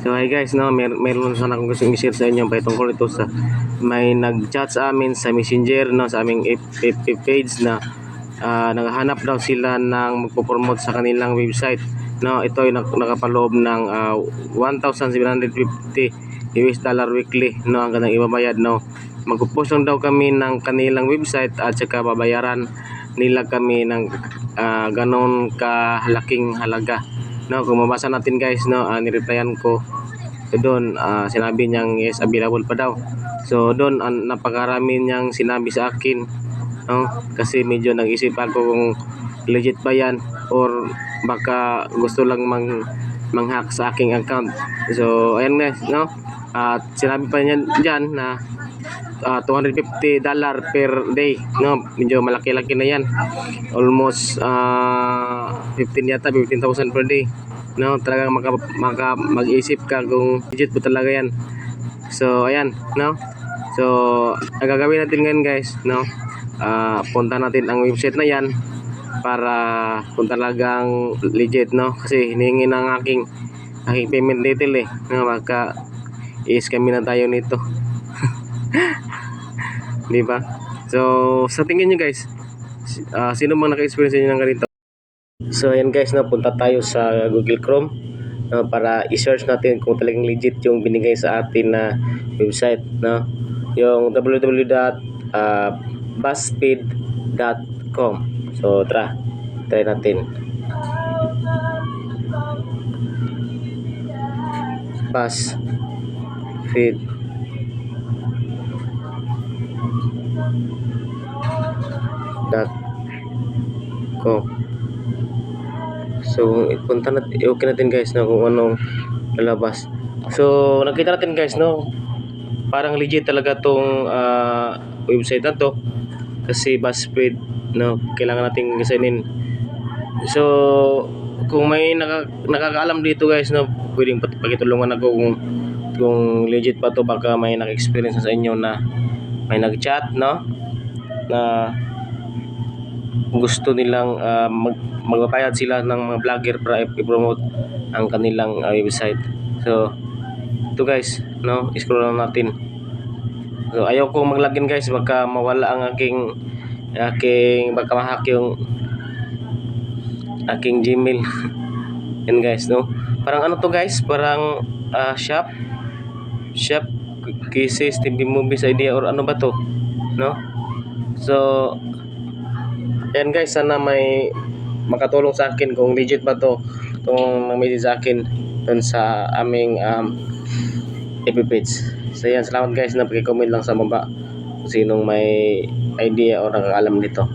So hi guys, no, mer meron sana akong gusto i-share sa inyo patungkol ito sa may nag-chat sa amin sa Messenger no sa aming FB page na ah, naghahanap daw sila ng magpo-promote sa kanilang website. No, ito ay nak- nakapaloob ng ah, 1,750 US dollar weekly no ang kanilang ibabayad no. Magpo-post lang daw kami ng kanilang website at saka babayaran nila kami ng ah, ganon kahalaking halaga. No, kung mabasa natin guys, no, uh, nireplyan ko. So doon ah, sinabi niyang yes available pa daw. So doon ang napakarami niyang sinabi sa akin no kasi medyo nag-isip ako kung legit ba yan or baka gusto lang mang manghack sa aking account. So ayan guys no. At sinabi pa niya diyan na ah, 250 dollar per day. No medyo malaki-laki na yan. Almost ah, 15 yata 15,000 per day. No talagang maka, maka mag-isip ka kung legit po talaga yan. So ayan no? So gagawin natin ngayon guys no? Ah punta natin ang website na yan para kung talagang legit no? Kasi hinihingi ng aking aking payment detail eh. No maka i-scam na tayo nito di ba so sa tingin nyo guys ah, sino bang naka-experience nyo ng ganito So ayan guys, no, punta tayo sa Google Chrome no, para i-search natin kung talagang legit yung binigay sa atin na website. No? Yung www.buzzfeed.com So tara, try natin. Buzzfeed dot com So, punta natin, okay natin guys no, kung anong lalabas. So, nakita natin guys no, parang legit talaga tong ah, website na to. Kasi BuzzFeed, no, kailangan nating sign So, kung may naka, nakakaalam dito guys no, pwedeng pakitulungan ako kung kung legit pa to baka may naka-experience na sa inyo na may nag-chat no na gusto nilang ah, mag magbabayad sila ng mga vlogger para i-promote ang kanilang ah, website. So, ito guys, no, scroll lang natin. So, ayaw kong maglagin guys, baka mawala ang aking aking baka ma-hack yung aking Gmail. Yan guys, no. Parang ano to guys, parang ah, shop shop cases, TV movies idea or ano ba to? No? So, Ayan guys, sana may makatulong sa akin kung legit ba to itong nag-message sa akin dun sa aming um, FB page. So yan, salamat guys na pag-comment lang sa baba kung sinong may idea o nakakaalam nito.